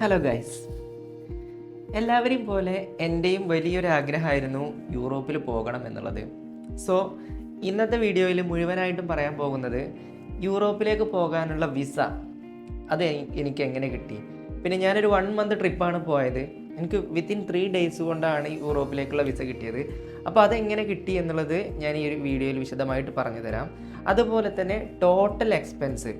Hello guys എല്ലാവരെയും പോലെ എന്റെയും വലിയൊരു ആഗ്രഹമായിരുന്നു യൂറോപ്പിൽ പോകണം എന്നുള്ളത്. സോ ഇന്നത്തെ വീഡിയോയിൽ മുഴുവനായിട്ടും പറയാൻ പോകുന്നത് യൂറോപ്പിലേക്ക് പോകാനുള്ള വിസ. അത് എനിക്ക് എങ്ങനെ കിട്ടി? പിന്നെ ഞാനൊരു വൺ മന്ത് ട്രിപ്പാണ് പോയത്. എനിക്ക് വിത്തിൻ ത്രീ ഡേയ്സ് കൊണ്ടാണ് യൂറോപ്പിലേക്കുള്ള വിസ കിട്ടിയത്. അപ്പോൾ അതെങ്ങനെ കിട്ടി എന്നുള്ളത് ഞാൻ ഈ ഒരു വീഡിയോയിൽ വിശദമായിട്ട് പറഞ്ഞു തരാം. അതുപോലെ തന്നെ ടോട്ടൽ എക്സ്പെൻസ്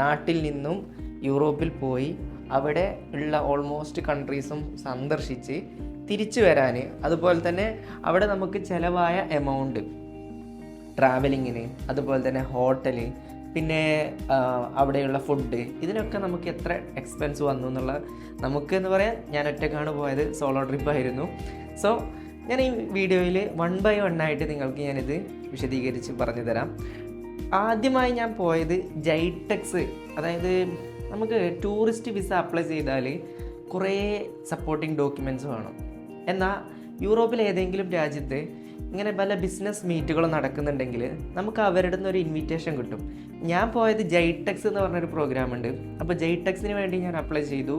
നാട്ടിൽ നിന്നും യൂറോപ്പിൽ പോയി അവിടെ ഉള്ള ഓൾമോസ്റ്റ് കൺട്രീസും സന്ദർശിച്ച് തിരിച്ചു വരാൻ അതുപോലെ തന്നെ അവിടെ നമുക്ക് ചിലവായ എമൗണ്ട് ട്രാവലിങ്ങിന് അതുപോലെ തന്നെ ഹോട്ടൽ പിന്നെ അവിടെയുള്ള ഫുഡ് ഇതിനൊക്കെ നമുക്ക് എത്ര എക്സ്പെൻസ് വന്നു എന്നുള്ള നമുക്ക് എന്ന് പറയാൻ ഞാൻ ഒറ്റക്കാണ് പോയത് സോളോ ട്രിപ്പായിരുന്നു സോ ഞാൻ ഈ വീഡിയോയിൽ വൺ ബൈ വൺ ആയിട്ട് നിങ്ങൾക്ക് ഞാനിത് വിശദീകരിച്ച് പറഞ്ഞു തരാം ആദ്യമായി ഞാൻ പോയത് ജൈടെക്സ് അതായത് നമുക്ക് ടൂറിസ്റ്റ് വിസ അപ്ലൈ ചെയ്താൽ കുറേ സപ്പോർട്ടിംഗ് ഡോക്യുമെന്റ്സ് വേണം. എന്നാൽ യൂറോപ്പിലെ ഏതെങ്കിലും രാജ്യത്ത് ഇങ്ങനെ പല ബിസിനസ് മീറ്റുകൾ നടക്കുന്നുണ്ടെങ്കിൽ നമുക്ക് അവരുടെ നിന്ന് ഒരു ഇൻവിറ്റേഷൻ കിട്ടും. ഞാൻ പോയത് ജൈടെക്സ് എന്ന് പറഞ്ഞൊരു പ്രോഗ്രാം ഉണ്ട്. അപ്പോൾ ജൈടെക്സിന് വേണ്ടി ഞാൻ അപ്ലൈ ചെയ്തു.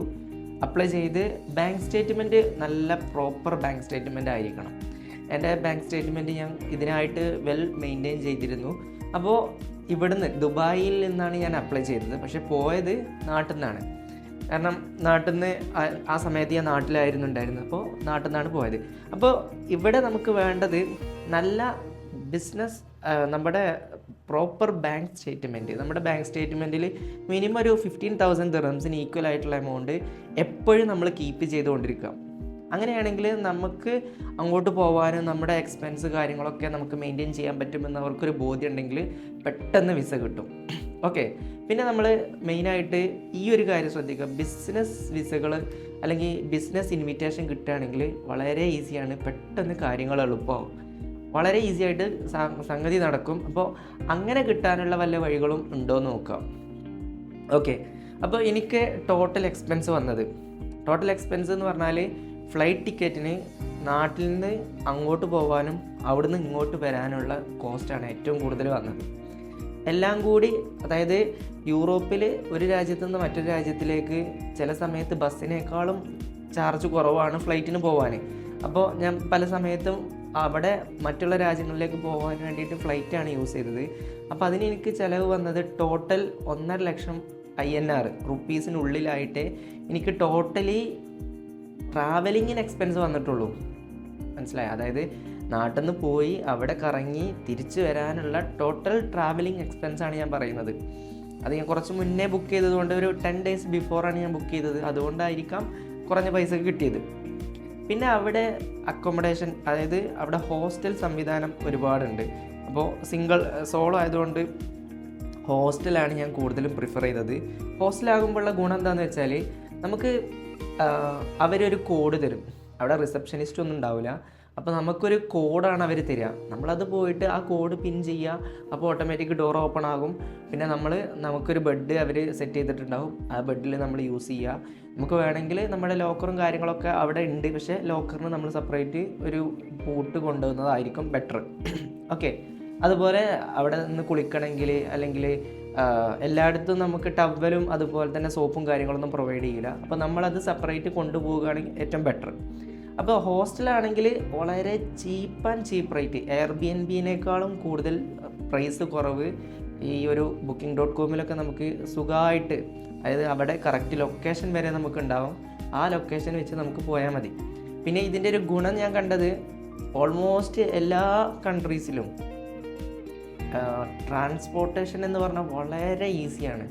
അപ്ലൈ ചെയ്ത് ബാങ്ക് സ്റ്റേറ്റ്മെന്റ് നല്ല പ്രോപ്പർ ബാങ്ക് സ്റ്റേറ്റ്മെന്റ് ആയിരിക്കണം. എന്റെ ബാങ്ക് സ്റ്റേറ്റ്മെന്റ് ഞാൻ ഇതിനായിട്ട് വെൽ മെയിന്റെയിൻ ചെയ്തിരുന്നു. അപ്പോൾ ഇവിടുന്ന് ദുബായിൽ നിന്നാണ് ഞാൻ അപ്ലൈ ചെയ്തത്. പക്ഷേ പോയത് നാട്ടിൽ നിന്നാണ്. കാരണം നാട്ടിൽ നിന്ന് ആ സമയത്ത് ഞാൻ നാട്ടിലായിരുന്നു ഉണ്ടായിരുന്നത്. അപ്പോൾ നാട്ടിൽ നിന്നാണ് പോയത്. അപ്പോൾ ഇവിടെ നമുക്ക് വേണ്ടത് നല്ല ബിസിനസ് നമ്മുടെ പ്രോപ്പർ ബാങ്ക് സ്റ്റേറ്റ്മെന്റ് നമ്മുടെ ബാങ്ക് സ്റ്റേറ്റ്മെന്റിൽ മിനിമം ഒരു ഫിഫ്റ്റീൻ തൗസൻഡ് ദിറംസിന് ഈക്വൽ ആയിട്ടുള്ള എമൗണ്ട് എപ്പോഴും നമ്മൾ കീപ്പ് ചെയ്തുകൊണ്ടിരിക്കുക. അങ്ങനെയാണെങ്കിൽ നമുക്ക് അങ്ങോട്ട് പോകാനും നമ്മുടെ എക്സ്പെൻസ് കാര്യങ്ങളൊക്കെ നമുക്ക് മെയിന്റെയിൻ ചെയ്യാൻ പറ്റുമെന്ന് അവർക്കൊരു ബോധ്യം ഉണ്ടെങ്കിൽ പെട്ടെന്ന് വിസ കിട്ടും. ഓക്കെ പിന്നെ നമ്മൾ മെയിനായിട്ട് ഈ ഒരു കാര്യം ശ്രദ്ധിക്കുക. ബിസിനസ് വിസകൾ അല്ലെങ്കിൽ ബിസിനസ് ഇൻവിറ്റേഷൻ കിട്ടുകയാണെങ്കിൽ വളരെ ഈസിയാണ് പെട്ടെന്ന് കാര്യങ്ങൾ എളുപ്പമാവും. വളരെ ഈസി ആയിട്ട് സംഗതി നടക്കും. അപ്പോൾ അങ്ങനെ കിട്ടാനുള്ള വല്ല വഴികളും ഉണ്ടോ എന്ന് നോക്കാം ഓക്കെ അപ്പോൾ എനിക്ക് ടോട്ടൽ എക്സ്പെൻസ് വന്നത്. ടോട്ടൽ എക്സ്പെൻസ് എന്ന് പറഞ്ഞാൽ ഫ്ലൈറ്റ് ടിക്കറ്റിന് നാട്ടിൽ നിന്ന് അങ്ങോട്ട് പോകാനും അവിടുന്ന് ഇങ്ങോട്ട് വരാനുള്ള കോസ്റ്റാണ് ഏറ്റവും കൂടുതൽ വന്നത്. എല്ലാം കൂടി അതായത് യൂറോപ്പിൽ ഒരു രാജ്യത്തു നിന്ന് മറ്റൊരു രാജ്യത്തിലേക്ക് ചില സമയത്ത് ബസ്സിനേക്കാളും ചാർജ് കുറവാണ് ഫ്ലൈറ്റിന് പോകാൻ അപ്പോൾ ഞാൻ പല സമയത്തും അവിടെ മറ്റുള്ള രാജ്യങ്ങളിലേക്ക് പോകാൻ വേണ്ടിയിട്ട് ഫ്ലൈറ്റാണ് യൂസ് ചെയ്തത്. അപ്പോൾ അതിന് എനിക്ക് ചിലവ് വന്നത് ടോട്ടൽ ഒന്നര ലക്ഷം ഐ എൻ ആർ റുപ്പീസിനുള്ളിലായിട്ട് എനിക്ക് ടോട്ടലി ട്രാവലിങ്ങിന് എക്സ്പെൻസ് വന്നിട്ടുള്ളൂ. മനസ്സിലായി? അതായത് നാട്ടിൽ നിന്ന് പോയി അവിടെ കറങ്ങി തിരിച്ചു വരാനുള്ള ടോട്ടൽ ട്രാവലിംഗ് എക്സ്പെൻസ് ആണ് ഞാൻ പറയുന്നത്. അത് ഞാൻ കുറച്ച് മുന്നേ ബുക്ക് ചെയ്തതുകൊണ്ട് ഒരു ടെൻ ഡേയ്സ് ബിഫോറാണ് ഞാൻ ബുക്ക് ചെയ്തത്. അതുകൊണ്ടായിരിക്കാം കുറഞ്ഞ പൈസ കിട്ടിയത്. പിന്നെ അവിടെ അക്കോമഡേഷൻ അതായത് അവിടെ ഹോസ്റ്റൽ സംവിധാനം ഒരുപാടുണ്ട്. അപ്പോൾ സിംഗിൾ സോളോ ആയതുകൊണ്ട് ഹോസ്റ്റലാണ് ഞാൻ കൂടുതലും പ്രിഫർ ചെയ്തത്. ഹോസ്റ്റലാകുമ്പോഴുള്ള ഗുണം എന്താണെന്ന് വെച്ചാൽ നമുക്ക് അവരൊരു കോഡ് തരും. അവിടെ റിസപ്ഷനിസ്റ്റ് ഒന്നും ഉണ്ടാവില്ല അപ്പോൾ നമുക്കൊരു കോഡാണ് അവർ തരിക. നമ്മളത് പോയിട്ട് ആ കോഡ് പിൻ ചെയ്യുക. അപ്പോൾ ഓട്ടോമാറ്റിക് ഡോർ ഓപ്പൺ ആകും. പിന്നെ നമ്മൾ നമുക്കൊരു ബെഡ് അവർ സെറ്റ് ചെയ്തിട്ടുണ്ടാകും ആ ബെഡിൽ നമ്മൾ യൂസ് ചെയ്യുക. നമുക്ക് വേണമെങ്കിൽ നമ്മുടെ ലോക്കറും കാര്യങ്ങളൊക്കെ അവിടെ ഉണ്ട്. പക്ഷേ ലോക്കറിന് നമ്മൾ സെപ്പറേറ്റ് ഒരു പൂട്ട് കൊണ്ടുവന്നതായിരിക്കും ബെറ്റർ ഓക്കെ അതുപോലെ അവിടെ നിന്ന് കുളിക്കണമെങ്കിൽ അല്ലെങ്കിൽ എല്ലായിടത്തും നമുക്ക് ടവലും അതുപോലെ തന്നെ സോപ്പും കാര്യങ്ങളൊന്നും പ്രൊവൈഡ് ചെയ്യില്ല. അപ്പോൾ നമ്മളത് സെപ്പറേറ്റ് കൊണ്ടുപോവുകയാണെങ്കിൽ ഏറ്റവും ബെറ്റർ അപ്പോൾ ഹോസ്റ്റലാണെങ്കിൽ വളരെ cheap and cheap rate air B N ബിനേക്കാളും കൂടുതൽ പ്രൈസ് കുറവ് ഈ ഒരു ബുക്കിംഗ് ഡോട്ട് കോമിലൊക്കെ നമുക്ക് സുഖമായിട്ട് അതായത് അവിടെ കറക്റ്റ് ലൊക്കേഷൻ വരെ നമുക്ക് ഉണ്ടാവും. ആ ലൊക്കേഷൻ വെച്ച് നമുക്ക് പോയാൽ മതി. പിന്നെ ഇതിന്റെ ഒരു ഗുണം ഞാൻ കണ്ടത് ഓൾമോസ്റ്റ് എല്ലാ കൺട്രീസിലും ട്രാൻസ്പോർട്ടേഷൻ എന്ന് പറഞ്ഞാൽ വളരെ ഈസിയാണ്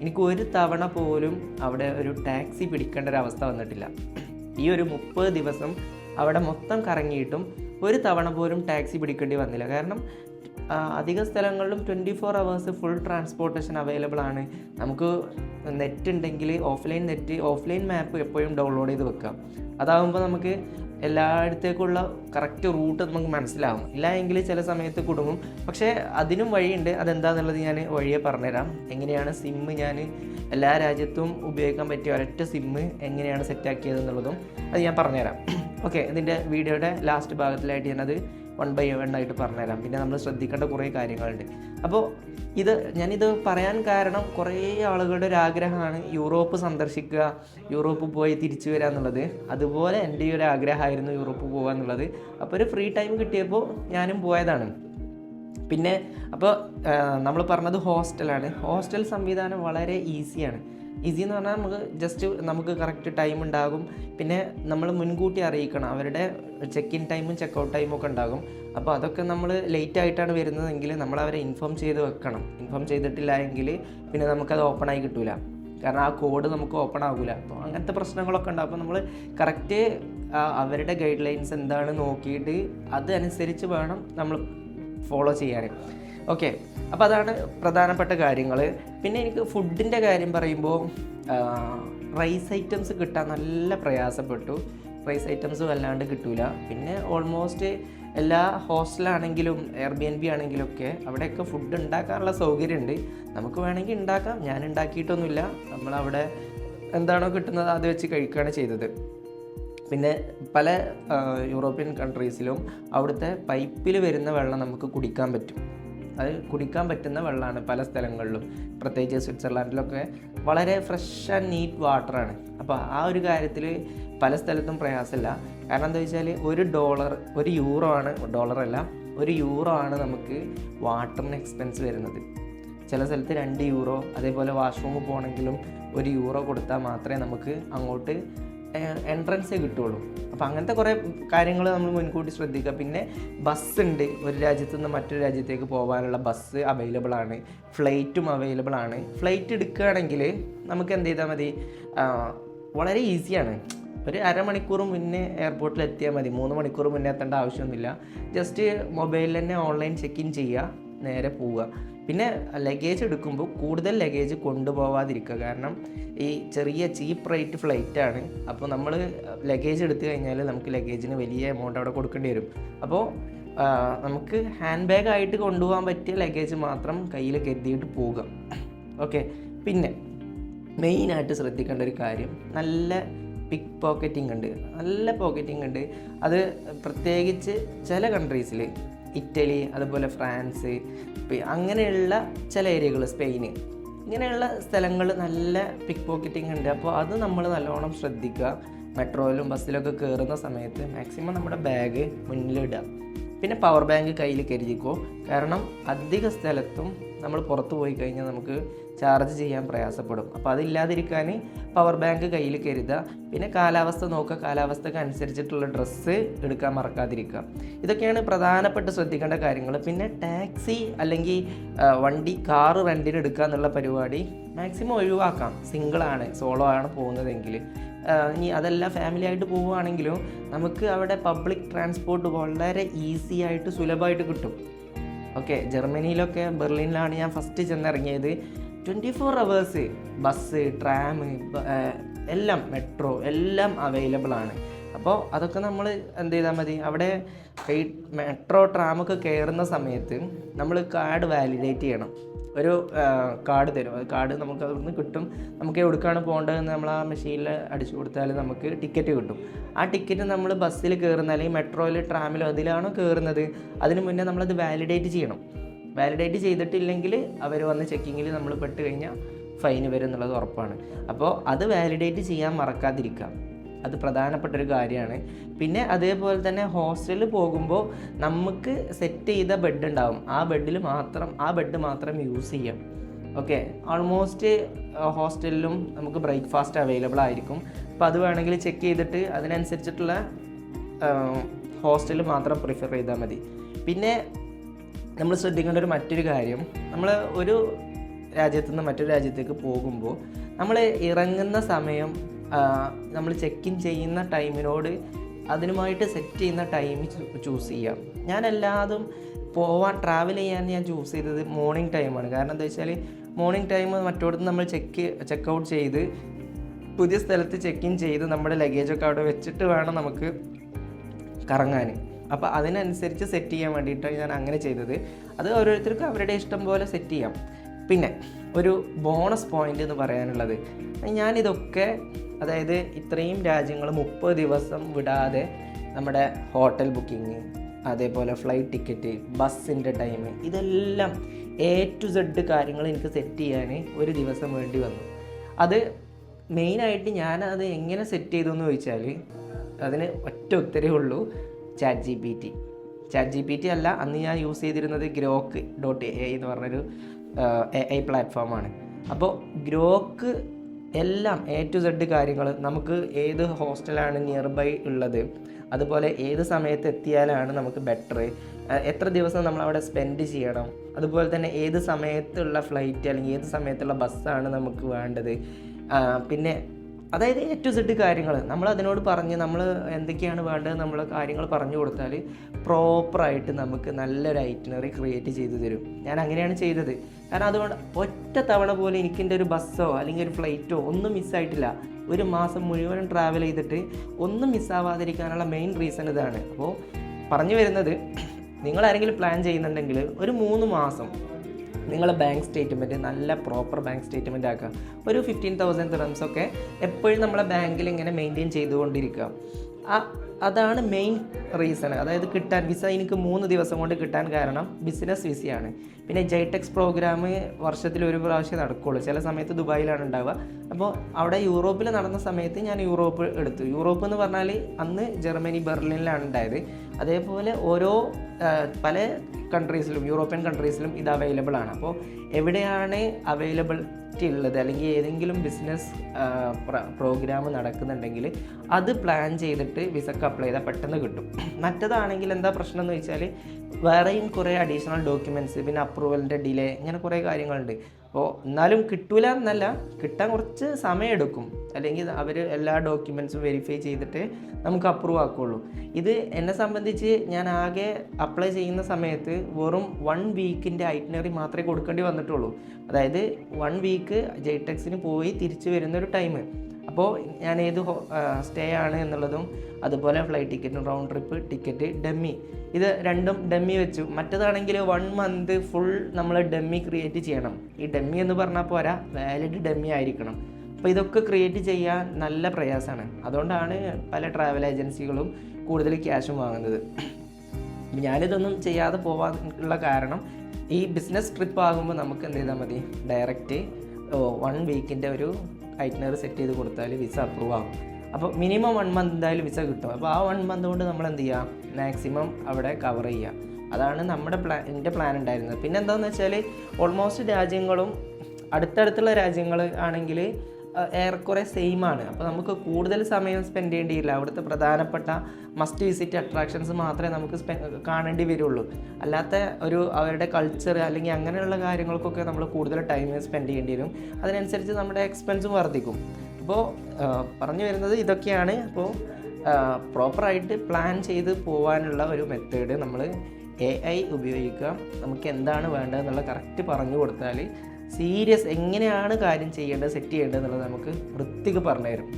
എനിക്ക് ഒരു തവണ പോലും അവിടെ ഒരു ടാക്സി പിടിക്കേണ്ട ഒരു അവസ്ഥ വന്നിട്ടില്ല. ഈ ഒരു മുപ്പത് ദിവസം അവിടെ മൊത്തം കറങ്ങിയിട്ടും ഒരു തവണ പോലും ടാക്സി പിടിക്കേണ്ടി വന്നില്ല. കാരണം അധിക സ്ഥലങ്ങളിലും twenty four hours full transportation available ആണ്. നമുക്ക് നെറ്റ് ഉണ്ടെങ്കിൽ ഓഫ്ലൈൻ നെറ്റ് ഓഫ്ലൈൻ മാപ്പ് എപ്പോഴും ഡൗൺലോഡ് ചെയ്ത് വെക്കാം. അതാകുമ്പോൾ നമുക്ക് എല്ലായിടത്തേക്കുള്ള കറക്റ്റ് റൂട്ട് നമുക്ക് മനസ്സിലാവും. ഇല്ല എങ്കിൽ ചില സമയത്ത് കുടുങ്ങും. പക്ഷേ അതിനും വഴിയുണ്ട്. അതെന്താണെന്നുള്ളത് ഞാൻ വഴിയെ പറഞ്ഞുതരാം. എങ്ങനെയാണ് സിമ്മ് ഞാൻ എല്ലാ രാജ്യത്തും ഉപയോഗിക്കാൻ പറ്റിയ ഒരൊറ്റ സിമ്മ് എങ്ങനെയാണ് സെറ്റാക്കിയത് എന്നുള്ളതും അത് ഞാൻ പറഞ്ഞുതരാം. ഓക്കെ ഇതിന്റെ വീഡിയോയുടെ ലാസ്റ്റ് ഭാഗത്തിലായിട്ട് ഞാനത് വൺ ബൈ വൺ ആയിട്ട് പറഞ്ഞുതരാം. പിന്നെ നമ്മൾ ശ്രദ്ധിക്കേണ്ട കുറേ കാര്യങ്ങളുണ്ട്. അപ്പോൾ ഇത് ഞാനിത് പറയാൻ കാരണം കുറേ ആളുകളുടെ ഒരു ആഗ്രഹമാണ് യൂറോപ്പ് സന്ദർശിക്കുക യൂറോപ്പ് പോയി തിരിച്ചു വരിക എന്നുള്ളത്. അതുപോലെ എന്റെ ഒരു ആഗ്രഹമായിരുന്നു യൂറോപ്പ് പോകുക എന്നുള്ളത്. അപ്പോൾ ഒരു ഫ്രീ ടൈം കിട്ടിയപ്പോൾ ഞാനും പോയതാണ്. പിന്നെ അപ്പോൾ നമ്മൾ പറഞ്ഞത് ഹോസ്റ്റലാണ് ഹോസ്റ്റൽ സംവിധാനം വളരെ ഈസിയാണ് ഈസി എന്ന് പറഞ്ഞാൽ നമുക്ക് ജസ്റ്റ് നമുക്ക് കറക്റ്റ് ടൈം ഉണ്ടാകും. പിന്നെ നമ്മൾ മുൻകൂട്ടി അറിയിക്കണം. അവരുടെ ചെക്ക് ഇൻ ടൈമും ചെക്ക് ഔട്ട് ടൈമും ഒക്കെ ഉണ്ടാകും. അപ്പോൾ അതൊക്കെ നമ്മൾ ലേറ്റ് ആയിട്ടാണ് വരുന്നതെങ്കിൽ നമ്മൾ അവരെ ഇൻഫോം ചെയ്ത് വെക്കണം. ഇൻഫോം ചെയ്തിട്ടില്ല എങ്കിൽ പിന്നെ നമുക്കത് ഓപ്പൺ ആയി കിട്ടില്ല കാരണം ആ കോഡ് നമുക്ക് ഓപ്പൺ ആകില്ല അപ്പോൾ അങ്ങനത്തെ പ്രശ്നങ്ങളൊക്കെ ഉണ്ടാകും അപ്പോൾ നമ്മൾ കറക്റ്റ് അവരുടെ ഗൈഡ് ലൈൻസ് എന്താണ് നോക്കിയിട്ട് അതനുസരിച്ച് വേണം നമ്മൾ ഫോളോ ചെയ്യാൻ ഓക്കെ അപ്പോൾ അതാണ് പ്രധാനപ്പെട്ട കാര്യങ്ങൾ പിന്നെ എനിക്ക് ഫുഡിന്റെ കാര്യം പറയുമ്പോൾ റൈസ് ഐറ്റംസ് കിട്ടാൻ നല്ല പ്രയാസപ്പെട്ടു. റൈസ് ഐറ്റംസ് വല്ലാണ്ട് കിട്ടൂല. പിന്നെ ഓൾമോസ്റ്റ് എല്ലാ ഹോസ്റ്റലാണെങ്കിലും എയർ ബി എൻ ബി ആണെങ്കിലും ഒക്കെ അവിടെയൊക്കെ ഫുഡ് ഉണ്ടാക്കാനുള്ള സൗകര്യമുണ്ട്. നമുക്ക് വേണമെങ്കിൽ ഉണ്ടാക്കാം. ഞാൻ ഉണ്ടാക്കിയിട്ടൊന്നുമില്ല. നമ്മളവിടെ എന്താണോ കിട്ടുന്നത് അത് വെച്ച് കഴിക്കുകയാണ് ചെയ്തത്. പിന്നെ പല യൂറോപ്യൻ കൺട്രീസിലും അവിടുത്തെ പൈപ്പിൽ വരുന്ന വെള്ളം നമുക്ക് കുടിക്കാൻ പറ്റും. അത് കുടിക്കാൻ പറ്റുന്ന വെള്ളമാണ് പല സ്ഥലങ്ങളിലും. പ്രത്യേകിച്ച് സ്വിറ്റ്സർലാൻഡിലൊക്കെ വളരെ ഫ്രഷ് ആൻഡ് നീറ്റ് വാട്ടറാണ് അപ്പോൾ ആ ഒരു കാര്യത്തിൽ പല സ്ഥലത്തും പ്രയാസമില്ല. കാരണം എന്താ വെച്ചാൽ ഒരു ഡോളർ ഒരു യൂറോ ആണ് ഡോളർ അല്ല ഒരു യൂറോ ആണ് നമുക്ക് വാട്ടറിന് എക്സ്പെൻസ് വരുന്നത്. ചില സ്ഥലത്ത് രണ്ട് യൂറോ അതേപോലെ വാഷ്റൂമിൽ പോകണമെങ്കിലും ഒരു യൂറോ കൊടുത്താൽ മാത്രമേ നമുക്ക് അങ്ങോട്ട് എൻട്രൻസേ കിട്ടുള്ളൂ. അപ്പോൾ അങ്ങനത്തെ കുറേ കാര്യങ്ങൾ നമ്മൾ മുൻകൂട്ടി ശ്രദ്ധിക്കുക. പിന്നെ ബസ് ഉണ്ട്. ഒരു രാജ്യത്ത് നിന്ന് മറ്റൊരു രാജ്യത്തേക്ക് പോകാനുള്ള ബസ് അവൈലബിൾ ആണ്. ഫ്ലൈറ്റും അവൈലബിൾ ആണ്. ഫ്ലൈറ്റ് എടുക്കുകയാണെങ്കിൽ നമുക്ക് എന്ത് ചെയ്താൽ മതി? വളരെ ഈസിയാണ് ഒരു അരമണിക്കൂർ മുന്നേ എയർപോർട്ടിൽ എത്തിയാൽ മതി. മൂന്ന് മണിക്കൂർ മുന്നേ എത്തേണ്ട ആവശ്യമൊന്നുമില്ല. ജസ്റ്റ് മൊബൈലിൽ തന്നെ ഓൺലൈൻ ചെക്ക് ഇൻ ചെയ്യുക. നേരെ പോവുക. പിന്നെ ലഗേജ് എടുക്കുമ്പോൾ കൂടുതൽ ലഗേജ് കൊണ്ടുപോവാതിരിക്കുക. കാരണം ഈ ചെറിയ ചീപ്പ് റേറ്റ് ഫ്ലൈറ്റാണ് അപ്പോൾ നമ്മൾ ലഗേജ് എടുത്തു കഴിഞ്ഞാൽ നമുക്ക് ലഗേജിന് വലിയ എമൗണ്ട് അവിടെ കൊടുക്കേണ്ടി വരും. അപ്പോൾ നമുക്ക് ഹാൻഡ് ബാഗ് ആയിട്ട് കൊണ്ടുപോകാൻ പറ്റിയ ലഗേജ് മാത്രം കയ്യിൽ കരുതിയിട്ട് പോവുക. ഓക്കെ പിന്നെ മെയിനായിട്ട് ശ്രദ്ധിക്കേണ്ട ഒരു കാര്യം നല്ല പിക്ക് പോക്കറ്റിംഗ് ഉണ്ട്. നല്ല പോക്കറ്റിംഗ് ഉണ്ട്. അത് പ്രത്യേകിച്ച് ചില കൺട്രീസിൽ ഇറ്റലി അതുപോലെ ഫ്രാൻസ് അങ്ങനെയുള്ള ചില ഏരിയകൾ സ്പെയിന് ഇങ്ങനെയുള്ള സ്ഥലങ്ങൾ നല്ല പിക്ക് പോക്കറ്റിംഗ് ഉണ്ട്. അപ്പോൾ അത് നമ്മൾ നല്ലോണം ശ്രദ്ധിക്കുക. മെട്രോയിലും ബസ്സിലൊക്കെ കയറുന്ന സമയത്ത് മാക്സിമം നമ്മുടെ ബാഗ് മുന്നിലിടുക പിന്നെ പവർ ബാങ്ക് കയ്യിൽ കരുതിക്കോ. കാരണം അധിക സ്ഥലത്തും നമ്മൾ പുറത്തു പോയി കഴിഞ്ഞാൽ നമുക്ക് ചാർജ് ചെയ്യാൻ പ്രയാസപ്പെടും. അപ്പോൾ അതില്ലാതിരിക്കാൻ പവർ ബാങ്ക് കയ്യിൽ കരുതുക. പിന്നെ കാലാവസ്ഥ നോക്കുക. കാലാവസ്ഥക്ക് അനുസരിച്ചിട്ടുള്ള ഡ്രസ്സ് എടുക്കാൻ മറക്കാതിരിക്കുക. ഇതൊക്കെയാണ് പ്രധാനപ്പെട്ട് ശ്രദ്ധിക്കേണ്ട കാര്യങ്ങൾ. പിന്നെ ടാക്സി അല്ലെങ്കിൽ വണ്ടി കാറ് റെന്റിന് എടുക്കുക എന്നുള്ള പരിപാടി മാക്സിമം ഒഴിവാക്കാം. സിംഗിളാണ് സോളോ ആണ് പോകുന്നതെങ്കിൽ. ഇനി അതല്ല ഫാമിലി ആയിട്ട് പോവുകയാണെങ്കിലും നമുക്ക് അവിടെ പബ്ലിക് ട്രാൻസ്പോർട്ട് വളരെ ഈസി ആയിട്ട് സുലഭമായിട്ട് കിട്ടും. ഓക്കെ ജർമ്മനിയിലൊക്കെ ബെർലിനിലാണ് ഞാൻ first ചെന്നിറങ്ങിയത്. Twenty four hours bus tram എല്ലാം മെട്രോ എല്ലാം അവൈലബിൾ ആണ്. അപ്പോൾ അതൊക്കെ നമ്മൾ എന്ത് ചെയ്താൽ മതി? അവിടെ ഈ മെട്രോ ട്രാമൊക്കെ കയറുന്ന സമയത്ത് നമ്മൾ കാർഡ് വാലിഡേറ്റ് ചെയ്യണം. ഒരു കാർഡ് തരും. അത് കാർഡ് നമുക്ക് അവിടുന്ന് കിട്ടും. നമുക്ക് എവിടേക്കാണ് പോകേണ്ടതെന്ന് നമ്മൾ ആ മെഷീനിൽ അടിച്ചു കൊടുത്താൽ നമുക്ക് ടിക്കറ്റ് കിട്ടും. ആ ടിക്കറ്റ് നമ്മൾ ബസ്സിൽ കയറുന്ന അല്ലെങ്കിൽ മെട്രോയിൽ ട്രാമിലോ അതിലാണോ കയറുന്നത് അതിന് മുന്നേ നമ്മളത് വാലിഡേറ്റ് ചെയ്യണം. വാലിഡേറ്റ് ചെയ്തിട്ടില്ലെങ്കിൽ അവർ വന്ന് ചെക്കിങ്ങിൽ നമ്മൾ പെട്ട് കഴിഞ്ഞാൽ ഫൈൻ വരും എന്നുള്ളത് ഉറപ്പാണ്. അപ്പോൾ അത് വാലിഡേറ്റ് ചെയ്യാൻ മറക്കാതിരിക്കുക അത് പ്രധാനപ്പെട്ട ഒരു കാര്യമാണ്. പിന്നെ അതേപോലെ തന്നെ ഹോസ്റ്റലിൽ പോകുമ്പോൾ നമുക്ക് സെറ്റ് ചെയ്ത ബെഡ് ഉണ്ടാവും. ആ ബെഡിൽ മാത്രം ആ ബെഡ് മാത്രം യൂസ് ചെയ്യാം. ഓക്കെ ഓൾമോസ്റ്റ് ഹോസ്റ്റലിലും നമുക്ക് ബ്രേക്ക്ഫാസ്റ്റ് അവൈലബിൾ ആയിരിക്കും. അപ്പോൾ അത് വേണമെങ്കിൽ ചെക്ക് ചെയ്തിട്ട് അതിനനുസരിച്ചിട്ടുള്ള ഹോസ്റ്റൽ മാത്രം പ്രിഫർ ചെയ്താൽ മതി. പിന്നെ നമ്മൾ ശ്രദ്ധിക്കേണ്ട ഒരു മറ്റൊരു കാര്യം നമ്മൾ ഒരു രാജ്യത്തു നിന്ന് മറ്റൊരു രാജ്യത്തേക്ക് പോകുമ്പോൾ നമ്മൾ ഇറങ്ങുന്ന സമയം നമ്മൾ ചെക്ക് ഇൻ ചെയ്യുന്ന ടൈമിനോട് അതിനുമായിട്ട് സെറ്റ് ചെയ്യുന്ന ടൈം ചൂസ് ചെയ്യാം. ഞാൻ എല്ലാതും പോവാൻ ട്രാവൽ ചെയ്യാൻ ഞാൻ ചൂസ് ചെയ്തത് മോർണിംഗ് ടൈമാണ് കാരണം എന്താ വെച്ചാൽ മോർണിംഗ് ടൈം മറ്റോടത്ത് നമ്മൾ ചെക്ക് ചെക്ക് ഔട്ട് ചെയ്ത് പുതിയ സ്ഥലത്ത് ചെക്ക് ഇൻ ചെയ്ത് നമ്മുടെ ലഗേജൊക്കെ അവിടെ വെച്ചിട്ട് വേണം നമുക്ക് കറങ്ങാൻ അപ്പോൾ അതിനനുസരിച്ച് സെറ്റ് ചെയ്യാൻ വേണ്ടിയിട്ടാണ് ഞാൻ അങ്ങനെ ചെയ്തത്. അത് ഓരോരുത്തർക്കും അവരുടെ ഇഷ്ടം പോലെ സെറ്റ് ചെയ്യാം. പിന്നെ ഒരു ബോണസ് പോയിന്റ് എന്ന് പറയാനുള്ളത്. ഞാനിതൊക്കെ അതായത് ഇത്രയും രാജ്യങ്ങൾ മുപ്പത് ദിവസം വിടാതെ നമ്മുടെ ഹോട്ടൽ ബുക്കിംഗ് അതേപോലെ ഫ്ലൈറ്റ് ടിക്കറ്റ് ബസ്സിന്റെ ടൈം ഇതെല്ലാം എ ടു സെഡ് കാര്യങ്ങൾ എനിക്ക് സെറ്റ് ചെയ്യാൻ ഒരു ദിവസം വേണ്ടി വന്നു. അത് മെയിനായിട്ട് ഞാൻ അത് എങ്ങനെ സെറ്റ് ചെയ്തു എന്ന് ചോദിച്ചാൽ അതിന് ഒറ്റ ഉത്തരേ ഉള്ളൂ. Chat G P T chat G P T അല്ല അന്ന് ഞാൻ യൂസ് ചെയ്തിരുന്നത് ഗ്രോക്ക് ഡോട്ട് എ എന്ന് പറഞ്ഞൊരു എ ഐ പ്ലാറ്റ്ഫോമാണ് അപ്പോൾ ഗ്രോക്ക് എല്ലാം എ ടു സെഡ് കാര്യങ്ങൾ നമുക്ക് ഏത് ഹോസ്റ്റലാണ് നിയർ ബൈ ഉള്ളത് അതുപോലെ ഏത് സമയത്ത് എത്തിയാലാണ് നമുക്ക് ബെറ്റർ എത്ര ദിവസം നമ്മൾ അവിടെ സ്പെൻഡ് ചെയ്യണം അതുപോലെ തന്നെ ഏത് സമയത്തുള്ള ഫ്ലൈറ്റ് അല്ലെങ്കിൽ ഏത് സമയത്തുള്ള ബസ്സാണ് നമുക്ക് വേണ്ടത്. പിന്നെ അതായത് എ ടു സെഡ് കാര്യങ്ങൾ നമ്മൾ അതിനോട് പറഞ്ഞ് നമ്മൾ എന്തൊക്കെയാണ് വേണ്ടത് നമ്മൾ കാര്യങ്ങൾ പറഞ്ഞു കൊടുത്താൽ പ്രോപ്പറായിട്ട് നമുക്ക് നല്ലൊരു ഐറ്റിനറി ക്രിയേറ്റ് ചെയ്തു തരും. ഞാൻ അങ്ങനെയാണ് ചെയ്തത്. കാരണം അതുകൊണ്ട് ഒറ്റ തവണ പോലെ എനിക്ക് എന്റെ ഒരു ബസ്സോ അല്ലെങ്കിൽ ഒരു ഫ്ലൈറ്റോ ഒന്നും മിസ്സായിട്ടില്ല ഒരു മാസം മുഴുവനും ട്രാവൽ ചെയ്തിട്ട് ഒന്നും മിസ്സാവാതിരിക്കാനുള്ള മെയിൻ റീസൺ ഇതാണ്. അപ്പോൾ പറഞ്ഞു വരുന്നത് നിങ്ങൾ ആരെങ്കിലും പ്ലാൻ ചെയ്യുന്നുണ്ടെങ്കിൽ ഒരു മൂന്ന് മാസം നിങ്ങളെ ബാങ്ക് സ്റ്റേറ്റ്മെന്റ് നല്ല പ്രോപ്പർ ബാങ്ക് സ്റ്റേറ്റ്മെന്റ് ആക്കുക. ഒരു ഫിഫ്റ്റീൻ തൗസൻഡ് ദിറംസ് ഒക്കെ എപ്പോഴും നമ്മളെ ബാങ്കിൽ ഇങ്ങനെ മെയിന്റെയിൻ ചെയ്തുകൊണ്ടിരിക്കുക. അതാണ് മെയിൻ റീസൺ അതായത് കിട്ടാൻ വിസ എനിക്ക് മൂന്ന് ദിവസം കൊണ്ട് കിട്ടാൻ കാരണം ബിസിനസ് വിസയാണ് പിന്നെ ജൈടെക്സ് പ്രോഗ്രാം വർഷത്തിൽ ഒരു പ്രാവശ്യം നടക്കുകയുള്ളൂ ചില സമയത്ത് ദുബായിലാണ് ഉണ്ടാവുക. അപ്പോൾ അവിടെ യൂറോപ്പിൽ നടന്ന സമയത്ത് ഞാൻ യൂറോപ്പ് എടുത്തു. യൂറോപ്പ് എന്ന് പറഞ്ഞാൽ അന്ന് ജർമ്മനി ബെർലിനിലാണ് ഉണ്ടായത്. അതേപോലെ ഓരോ പല കൺട്രീസിലും യൂറോപ്യൻ കൺട്രീസിലും ഇത് അവൈലബിൾ ആണ്. അപ്പോൾ എവിടെയാണ് അവൈലബിലിറ്റി ഉള്ളത് അല്ലെങ്കിൽ ഏതെങ്കിലും ബിസിനസ് പ്രോഗ്രാം നടക്കുന്നുണ്ടെങ്കിൽ അത് പ്ലാൻ ചെയ്തിട്ട് വിസക്ക് അപ്ലൈ ചെയ്താൽ പെട്ടെന്ന് കിട്ടും. മറ്റതാണെങ്കിൽ എന്താ പ്രശ്നം എന്ന് വെച്ചാൽ വേറെയും കുറേ അഡീഷണൽ ഡോക്യുമെന്റ്സ് പിന്നെ അപ്രൂവലിന്റെ ഡിലേ ഇങ്ങനെ കുറേ കാര്യങ്ങളുണ്ട്. അപ്പോൾ എന്നാലും കിട്ടൂല എന്നല്ല കിട്ടാൻ കുറച്ച് സമയമെടുക്കും അല്ലെങ്കിൽ അവർ എല്ലാ ഡോക്യുമെന്റ്സും വെരിഫൈ ചെയ്തിട്ട് നമുക്ക് അപ്രൂവ് ആക്കുകയുള്ളൂ ഇത് എന്നെ സംബന്ധിച്ച് ഞാൻ ആകെ അപ്ലൈ ചെയ്യുന്ന സമയത്ത് വെറും വൺ വീക്കിന്റെ ഐറ്റിനറി മാത്രമേ കൊടുക്കേണ്ടി വന്നിട്ടുള്ളൂ. അതായത് വൺ വീക്ക് ജെയ്ടെക്സിന് പോയി തിരിച്ചു വരുന്നൊരു ടൈം അപ്പോൾ ഞാൻ ഏത് സ്റ്റേ ആണ് എന്നുള്ളതും അതുപോലെ ഫ്ലൈറ്റ് ടിക്കറ്റും റൗണ്ട് ട്രിപ്പ് ടിക്കറ്റ് ഡമ്മി ഇത് രണ്ടും ഡമ്മി വെച്ചു. മറ്റേതാണെങ്കിൽ വൺ മന്ത് ഫുൾ നമ്മൾ ഡമ്മി ക്രിയേറ്റ് ചെയ്യണം. ഈ ഡമ്മി എന്ന് പറഞ്ഞാൽ പോരാ വാലിഡ് ഡമ്മി ആയിരിക്കണം. അപ്പോൾ ഇതൊക്കെ ക്രിയേറ്റ് ചെയ്യാൻ നല്ല പ്രയാസമാണ് അതുകൊണ്ടാണ് പല ട്രാവൽ ഏജൻസികളും കൂടുതൽ ക്യാഷും വാങ്ങുന്നത്. ഞാനിതൊന്നും ചെയ്യാതെ പോവാനുള്ള കാരണം ഈ ബിസിനസ് ട്രിപ്പ് ആകുമ്പോൾ നമുക്ക് എന്ത് ചെയ്താൽ മതി? ഡയറക്റ്റ് വൺ വീക്കിന്റെ ഒരു ഐറ്റിനറി സെറ്റ് ചെയ്ത് കൊടുത്താൽ വിസ അപ്രൂവ് ആകും അപ്പോൾ മിനിമം വൺ മന്ത് എന്തായാലും വിസ കിട്ടും. അപ്പോൾ ആ വൺ മന്ത് കൊണ്ട് നമ്മൾ എന്ത് ചെയ്യുക മാക്സിമം അവിടെ കവർ ചെയ്യുക അതാണ് നമ്മുടെ പ്ലാൻ എന്റെ പ്ലാൻ ഉണ്ടായിരുന്നത്. പിന്നെ എന്താണെന്ന് വെച്ചാൽ ഓൾമോസ്റ്റ് രാജ്യങ്ങളും അടുത്തടുത്തുള്ള രാജ്യങ്ങൾ ആണെങ്കിൽ ഏറെക്കുറെ സെയിം ആണ്. അപ്പോൾ നമുക്ക് കൂടുതൽ സമയം സ്പെൻഡ് ചെയ്യേണ്ടിയില്ല. അവിടുത്തെ പ്രധാനപ്പെട്ട മസ്റ്റ് വിസിറ്റ് അട്രാക്ഷൻസ് മാത്രമേ നമുക്ക് സ്പെ കാണേണ്ടി വരുള്ളൂ. അല്ലാത്ത ഒരു അവരുടെ കൾച്ചർ അല്ലെങ്കിൽ അങ്ങനെയുള്ള കാര്യങ്ങൾക്കൊക്കെ നമ്മൾ കൂടുതൽ ടൈം സ്പെൻഡ് ചെയ്യേണ്ടി വരും. അതിനനുസരിച്ച് നമ്മുടെ എക്സ്പെൻസും വർദ്ധിക്കും. അപ്പോൾ പറഞ്ഞു വരുന്നത് ഇതൊക്കെയാണ്. അപ്പോൾ പ്രോപ്പറായിട്ട് പ്ലാൻ ചെയ്ത് പോകാനുള്ള ഒരു മെത്തേഡ് നമ്മൾ എ ഐ ഉപയോഗിക്കുക. നമുക്ക് എന്താണ് വേണ്ടതെന്നുള്ള കറക്റ്റ് പറഞ്ഞു കൊടുത്താൽ സീരിയസ് എങ്ങനെയാണ് കാര്യം ചെയ്യേണ്ടത് സെറ്റ് ചെയ്യേണ്ടത് എന്നുള്ളത് നമുക്ക് വൃത്തിക്ക് പറഞ്ഞു തരും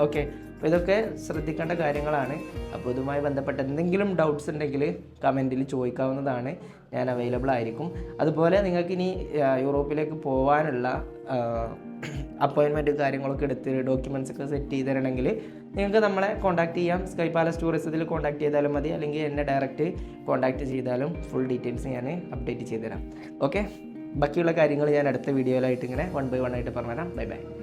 ഓക്കെ അപ്പോൾ ഇതൊക്കെ ശ്രദ്ധിക്കേണ്ട കാര്യങ്ങളാണ്. അപ്പോൾ ഇതുമായി ബന്ധപ്പെട്ട എന്തെങ്കിലും ഡൗട്ട്സ് ഉണ്ടെങ്കിൽ കമന്റിൽ ചോദിക്കാവുന്നതാണ്. ഞാൻ അവൈലബിൾ ആയിരിക്കും. അതുപോലെ നിങ്ങൾക്ക് ഇനി യൂറോപ്പിലേക്ക് പോകാനുള്ള അപ്പോയിൻമെന്റ് കാര്യങ്ങളൊക്കെ എടുത്ത് ഡോക്യുമെന്റ്സ് ഒക്കെ സെറ്റ് ചെയ്ത് തരണമെങ്കിൽ നിങ്ങൾക്ക് നമ്മളെ കോൺടാക്ട് ചെയ്യാം. സ്കൈ പാലസ് ടൂറിസത്തിൽ കോൺടാക്ട് ചെയ്താലും മതി. അല്ലെങ്കിൽ എന്നെ ഡയറക്റ്റ് കോൺടാക്ട് ചെയ്താലും ഫുൾ ഡീറ്റെയിൽസ് ഞാൻ അപ്ഡേറ്റ് ചെയ്ത് തരാം ഓക്കെ ബാക്കിയുള്ള കാര്യങ്ങൾ ഞാൻ അടുത്ത വീഡിയോയിലായിട്ട് ഇങ്ങനെ വൺ ബൈ വൺ ആയിട്ട് പറഞ്ഞുതരാം. Bye bye